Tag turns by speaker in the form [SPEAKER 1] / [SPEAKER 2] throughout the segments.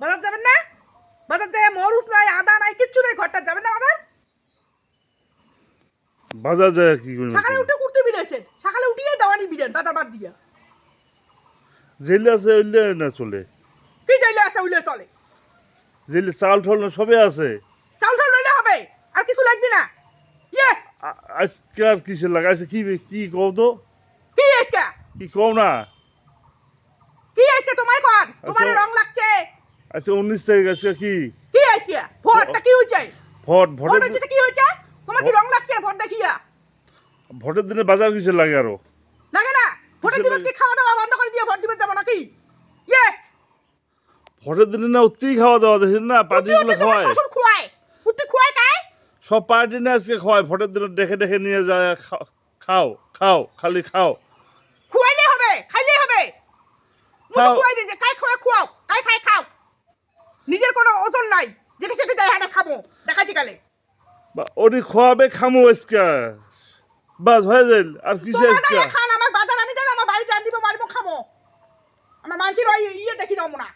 [SPEAKER 1] বাজার যাবেন না? বাজার যায় মরুচ নাই আদা নাই কিচ্ছু নাই ঘরটা যাবেন না বাজার?
[SPEAKER 2] বাজার যায় কি করে
[SPEAKER 1] সকালে উঠে করতে বিড়েছেন সকালে উঠিয়ে দেওয়ানি বিড়েন বাজার বাদ দিয়া।
[SPEAKER 2] জেলে আছে ওইলে না চলে?
[SPEAKER 1] কি যাইলে আছে উইলে চলে?
[SPEAKER 2] জেলে চাল ঠল না সবে আছে।
[SPEAKER 1] চাউল টাউল লইলে হবে আর কিছু লাগবে না। ইয়ে!
[SPEAKER 2] আজকে আর কিসের লাগাইছে কি কি কও তো?
[SPEAKER 1] কি আজকে?
[SPEAKER 2] কি কও না?
[SPEAKER 1] কি আজকে তোমায় কর? তোমার
[SPEAKER 2] আচ্ছা।
[SPEAKER 1] রং লাগছে।
[SPEAKER 2] আজকে উনিশ তারিখ আজকে কি?
[SPEAKER 1] কি আজকে ভোটটা কি হয়েছে
[SPEAKER 2] ভোট
[SPEAKER 1] ভোট হয়েছে কি হয়েছে তোমার কি রং লাগছে ভোট দেখিয়া?
[SPEAKER 2] ভোটের দিনে বাজার কিসের লাগে আরও?
[SPEAKER 1] লাগে না? ভোটের দিনে কি খাওয়া দাওয়া বন্ধ করে দিয়ে ভোট দিবে যাব নাকি? ইয়ে!
[SPEAKER 2] ভোটের দিনে না অতিই খাওয়া দাওয়া দেখেন না পার্টিগুলো খাওয়ায়।
[SPEAKER 1] শ্বশুর খুয়ায়। উত্তি খুয়ায় কায়
[SPEAKER 2] সব পার্টি না আজকে খাওয়ায় ভোটের দিনে দেখে দেখে নিয়ে যায় খাও খাও খালি খাও।
[SPEAKER 1] খুয়াইলে হবে খাইলে হবে। মুতো
[SPEAKER 2] খাও।
[SPEAKER 1] খুয়াই দিয়ে কাই খুয়াই খুয়াও কাই খাই খাও। নিজের কোনো ওজন নাই যেটা সেটা যাই হানে খাব দেখাইতে গেলে।
[SPEAKER 2] বা ওটি খাওয়াবে খামো আজকে। বাস হয়ে যাইল আর কিসে আজকে?
[SPEAKER 1] খান আমার বাজার আনি দেন আমার বাড়িতে আনি দিব মারিব খামো। আমার মানসির ওই ইয়ে দেখি নাও না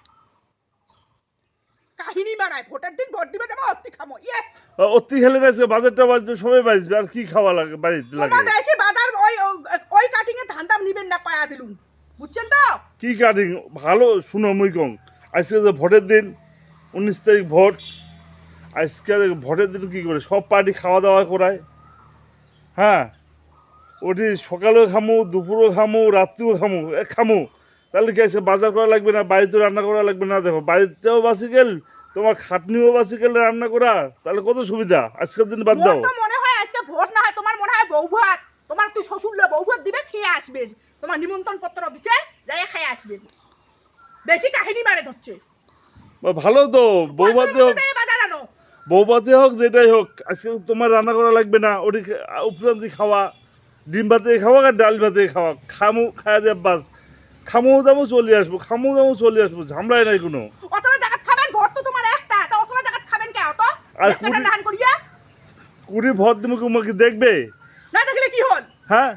[SPEAKER 1] কাহিনী বানায় ভোটের দিন ভোট দিবে যাব অতি খামো ইয়ে।
[SPEAKER 2] অতি খেলে আজকে বাজারটা বাজবে সবাই বাজবে আর কি খাওয়া লাগে বাড়িতে লাগে?
[SPEAKER 1] তোমার বেশি বাজার ওই ওই কাটিং এ ধান দাম নিবেন না কয়া দিলুম। বুঝছেন তো?
[SPEAKER 2] কি কাটিং ভালো শুনো মুই কং আজকে যে ভোটের দিন উনিশ তারিখ ভোট। আজকে ভোটের দিন কী করে? সব পার্টি খাওয়া দাওয়া করায়। হ্যাঁ? ওটি সকালেও খামু, দুপুরেও খামু, রাত্রিও খামু, এ খামু। তাহলে কি আজকে বাজার করা লাগবে না? বাড়িতে রান্না করা লাগবে না? দেখো, বাড়িতেও বাসি গেল তোমার খাটনিও বাসি গেল রান্না করা। তাহলে কত সুবিধা? আজকের দিন বাদ দাও।
[SPEAKER 1] মনে হয় আজকে ভোট না হয়। তোমার মনে হয় বউ ভাত তোমার তুই শ্বশুর বউ ভাত দিবে, খেয়ে আসবেন। তোমার নিমন্ত্রণ পত্র দিছে যাই খেয়ে আসবেন। বেশি কাহিনী মারে ধরছে।
[SPEAKER 2] ভালো তো বৌভাতে হোক।
[SPEAKER 1] আনো
[SPEAKER 2] হোক যেটাই হোক আজকে তোমার রান্না করা লাগবে না ওটি উপরান্তি খাওয়া ডিম ভাতে খাওয়া আর ডাল ভাতে খাওয়া। খামু খাওয়া দিয়ে বাস। খামু দামও চলে আসব খামু দামও চলে আসব ঝামলাই নাই কোনো। আর কুড়ি- কুড়ি ভোট দিমু তোমাকে দেখবে?
[SPEAKER 1] না দেখলে কি হল?
[SPEAKER 2] হ্যাঁ।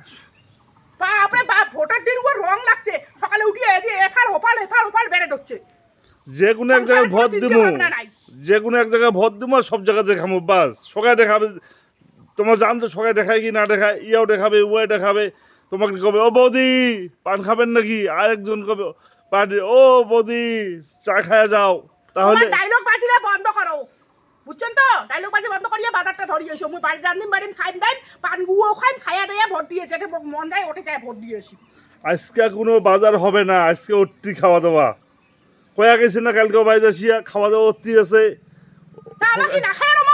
[SPEAKER 1] বাপরে বাপ ভোটের দিন ওর রং লাগছে। সকালে উঠিয়ে এফার ওপাল এফার ওপাল বেড়ে ধরছে।
[SPEAKER 2] যে কোনো এক জায়গায় ভোট দিমু। যে কোনো এক জায়গায় ভোট দিমু আর সব জায়গাতে খামু বাস। সকালে দেখাবে। তোমার জান তো সকালে দেখায় কি না দেখায় ইয়াও দেখাবে উয়াই দেখাবে। তোমাকে কবে? ও বৌদি পান খাবেন নাকি? আরেকজন কবে? পার্টি ও বৌদি চা খায়া যাও। তাহলে
[SPEAKER 1] ডায়লগ বাজিলে বন্ধ করো। বুঝছেন তো? ডায়লগ বাজি বন্ধ করিয়ে বাজারটা ধরিয়ে এসো। মুই বাড়ি রান্ধিম বাড়িম খাইম দাইম পান গুও খাইম খাইয়া দেয়া ভোট দিয়ে যেটা মন যায় ওঠে যায় ভোট দিয়ে আসি
[SPEAKER 2] আজকে কোনো বাজার হবে না। আজকে অতি খাওয়া দাওয়া। কয়া গেছে না কালকে বাইরে আসিয়া? খাওয়া দাওয়া অতি আছে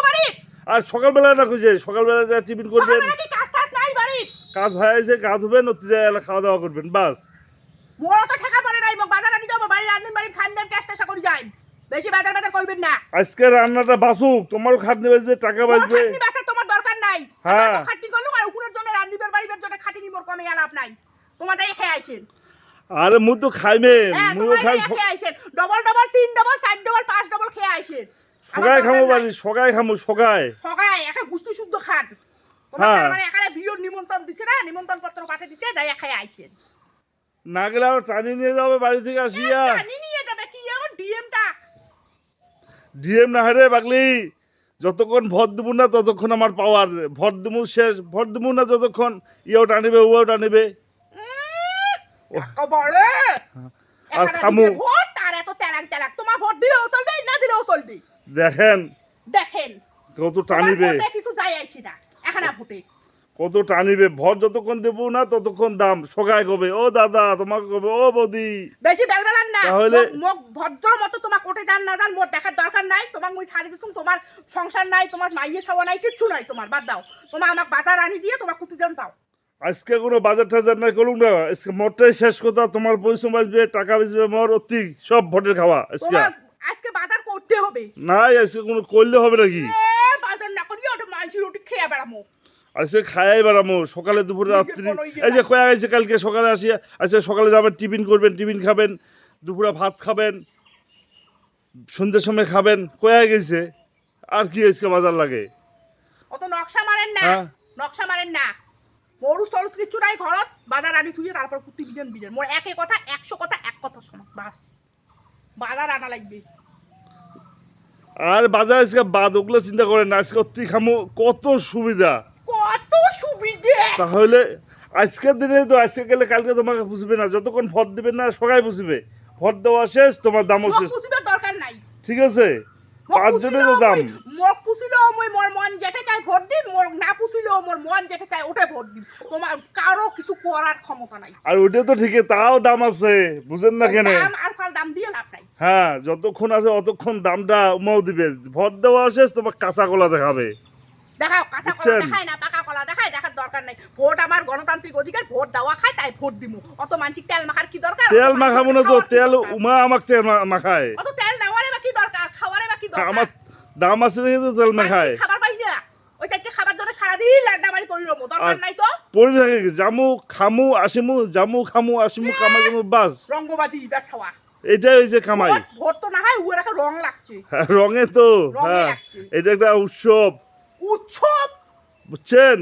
[SPEAKER 1] বাড়ি?
[SPEAKER 2] আর সকালবেলা না খুঁজে সকালবেলা যা টিফিন করবেন।
[SPEAKER 1] কাজ টাজ নাই বাড়ি?
[SPEAKER 2] কাজ হয়ে আছে কাজ হবেন অতি যায় এলা খাওয়া দাওয়া করবেন বাস।
[SPEAKER 1] মোর তো ঠেকা পড়ে নাই মোক বাজার আনি দাও বাড়ি টেস্ট টেস্ট করি যাই। বেশি বাজার বাজার করবেন না।
[SPEAKER 2] আজকে রান্নাটা বাসুক তোমারও খাটনি বাজবে টাকা বাজবে।
[SPEAKER 1] খাটনি তোমার দরকার নাই।
[SPEAKER 2] হ্যাঁ।
[SPEAKER 1] খাটনি আর উপরের জন্য রান্ধিবের বাড়ির জন্য খাটিনি মোর কমে আলাপ নাই। তোমার যাই খেয়ে আইছেন
[SPEAKER 2] আরে মুই তো খাইমেন
[SPEAKER 1] হ্যাঁ
[SPEAKER 2] খাই
[SPEAKER 1] খেয়ে আইছেন ডবল ডবল তিন ডবল চার ডবল পাঁচ ডবল খেয়ে আইছেন
[SPEAKER 2] সগাই খামো বাড়ি সগাই খামো সগাই।
[SPEAKER 1] সকালে একা গুষ্টি শুদ্ধ খান।
[SPEAKER 2] হ্যাঁ।
[SPEAKER 1] মানে এখানে বিয়ের নিমন্ত্রণ দিছে না নিমন্ত্রণ পত্র পাঠিয়ে দিছে যাই খাই আইছেন
[SPEAKER 2] না গেলে আবার টানি নিয়ে যাবে বাড়ি থেকে আসিয়া।
[SPEAKER 1] টানি নিয়ে যাবে কি এমন ডিএমটা?
[SPEAKER 2] ডিএম না হারে বাগলি যতক্ষণ ভোট দেবো না ততক্ষণ আমার পাওয়ার ভোট দেবো শেষ ভোট দেবো না যতক্ষণ ইয়েও টানিবে ওও টানিবে।
[SPEAKER 1] কবরে
[SPEAKER 2] আর খামু।
[SPEAKER 1] ভোট আর এত তেলাক তেলাক তোমার ভোট দিলেও চলবে না দিলেও চলবে।
[SPEAKER 2] দেখেন।
[SPEAKER 1] দেখেন।
[SPEAKER 2] কত টানিবে।
[SPEAKER 1] কিছু আইসি না এখানে ভোটে।
[SPEAKER 2] কত টানিবে। ভোট যতক্ষণ দেবো না ততক্ষণ দাম। সগাই কবে? ও দাদা তোমাকে কবে? ও বৌদি।
[SPEAKER 1] বেশি বেলবেলান না।
[SPEAKER 2] তাহলে-
[SPEAKER 1] মোক- ভদ্র মতো তোমার কোটে যান না যান মোর দেখার দরকার নাই। তোমার মুই ছাড়ি দিতুম তোমার সংসার নাই তোমার মাইয়ে খাওয়া নাই কিচ্ছু নাই তোমার বাদ দাও। তোমার আমাকে বাজার আনি দিয়ে তোমার কুটি যান দাও
[SPEAKER 2] আজকে কোনো বাজার টাজার নাই করুন না। আজকে মোটটাই শেষ কথা তোমার পরিশ্রম বাঁচবে টাকা বাঁচবে মোর অতি সব ভোটের খাওয়া আজকে।
[SPEAKER 1] আজকে বাজার করতে হবে।
[SPEAKER 2] নাই আজকে কোনো করলে হবে নাকি?
[SPEAKER 1] এ, বাজার না করিয়ে ওটা মাংসি রুটি খেয়ে বেড়ামো।
[SPEAKER 2] আজকে খায়াই বেড়ামো সকালে দুপুরে রাত্রি।
[SPEAKER 1] ইয়ে
[SPEAKER 2] এই যে। কয়া গেছে কালকে সকালে আসিয়া আজকে সকালে যাবেন টিফিন করবেন টিফিন খাবেন দুপুরে ভাত খাবেন সন্ধ্যের সময় খাবেন কয়া গেছে? আর কি আজকে বাজার লাগে?
[SPEAKER 1] অত নকশা মারেন না
[SPEAKER 2] হ্যাঁ।
[SPEAKER 1] নকশা মারেন না। তরুচ কিছু নাই ঘরত বাজার আনি থুয়ে তারপর কুটি বিজন বিজন মোর একে কথা একশো কথা এক কথা শোনো বাস। বাজার আনা লাগবে।
[SPEAKER 2] আর বাজার আজকে বাদ ওগুলো চিন্তা করেন না আজকে অতি খামো কত সুবিধা।
[SPEAKER 1] কত সুবিধে!
[SPEAKER 2] তাহলে আজকের দিনে তো আজকে গেলে কালকে তোমাকে বুঝবে না যতক্ষণ ভোট দিবেন না সবাই বুঝবে। ভোট দেওয়া শেষ তোমার দামও শেষ।
[SPEAKER 1] দরকার নাই।
[SPEAKER 2] ঠিক আছে?
[SPEAKER 1] মোক
[SPEAKER 2] পাঁচজনের দাম।
[SPEAKER 1] মই- মোক মই মোর মন যেটা চাই ভোট দিম মোর না পুষিলেও মোর মন যেটা চাই ওটাই ভোট দিম। তোমার কারও কিছু করার ক্ষমতা নাই।
[SPEAKER 2] আর ওইটা তো ঠিকই তাও দাম আছে বুঝেন না কেন?
[SPEAKER 1] দাম আর কাল দাম দিয়ে লাভ নাই।
[SPEAKER 2] হ্যাঁ যতক্ষণ আছে অতক্ষণ দামটা উমাও দিবে। ভোট দেওয়া শেষ তোমার কাঁচা কলা দেখাবে।
[SPEAKER 1] দেখাও কাঁচা কলা দেখায় না পাকা কলা দেখায় দেখার দরকার নাই। ভোট আমার গণতান্ত্রিক অধিকার ভোট দেওয়া খায় তাই ভোট দিমু। অত মানসিক তেল মাখার কি দরকার?
[SPEAKER 2] তেল মাখাবো না তো তেল উমা আমাকে তেল মাখায়।
[SPEAKER 1] অত তেল নেওয়ারে বা কি দরকার খাওয়ারে বা কি দরকার
[SPEAKER 2] আমার দাম আছে দেখে তো তেল মাখায়
[SPEAKER 1] খাবার পাই না। ওই চারটে খাবার জন্য সারাদিন লাড্ডা বাড়ি পড়ি রমো দরকার নাই তো?
[SPEAKER 2] পড়ে থাকে জামু খামু আসিমু জামু খামু আসিমু কামাই কামু বাস।
[SPEAKER 1] রঙ্গবাজি খাওয়া।
[SPEAKER 2] এটাই হয়েছে কামাই
[SPEAKER 1] ভোট তো না হয় উয়ার একটা রং লাগছে।
[SPEAKER 2] হ্যাঁ, রঙে তো হ্যাঁ। এটা একটা উৎসব।
[SPEAKER 1] উৎসব?
[SPEAKER 2] বুঝছেন?